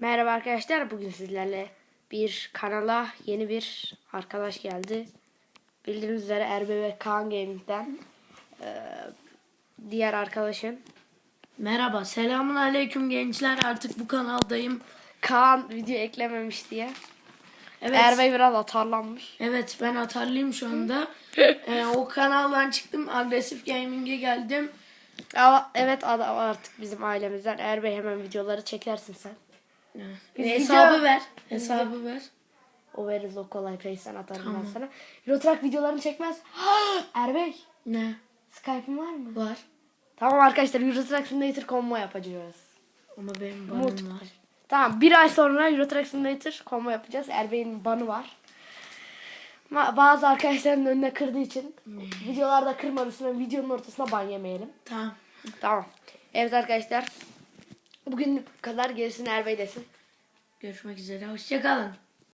Merhaba arkadaşlar. Bugün sizlerle bir kanala yeni bir arkadaş geldi. Bildiğiniz üzere Erbe ve Kaan Gaming'den. Ee, diğer arkadaşın Merhaba, selamun aleyküm gençler. Artık bu kanaldayım. Kaan video eklememiş diye. Evet, Erbe biraz atarlanmış. evet ben atarlıyım şu anda. Ee, o kanaldan çıktım, agresif gaming'e geldim. Ama evet adam artık bizim ailemizden. Erbe hemen videoları çekersin sen. Biz hesabı video- ver, hesabı ver. O veririz o kolay Face'den atarım ben sana. Eurotruck videolarını çekmez. Erbey Ne? Skype'ın var mı? Var. Tamam arkadaşlar Eurotruck Simulator combo yapacağız. Ama benim Mut. banım var. Tamam bir ay sonra Euro Truck Simulator combo yapacağız. Erbey'in banı var. Ama bazı arkadaşların önüne kırdığı için videolarda kırmamışsın ve videonun ortasına ban yemeyelim. Tamam. Tamam. Evet arkadaşlar. Bugün bu kadar gerisini Erbey desin. Görüşmek üzere. Hoşçakalın.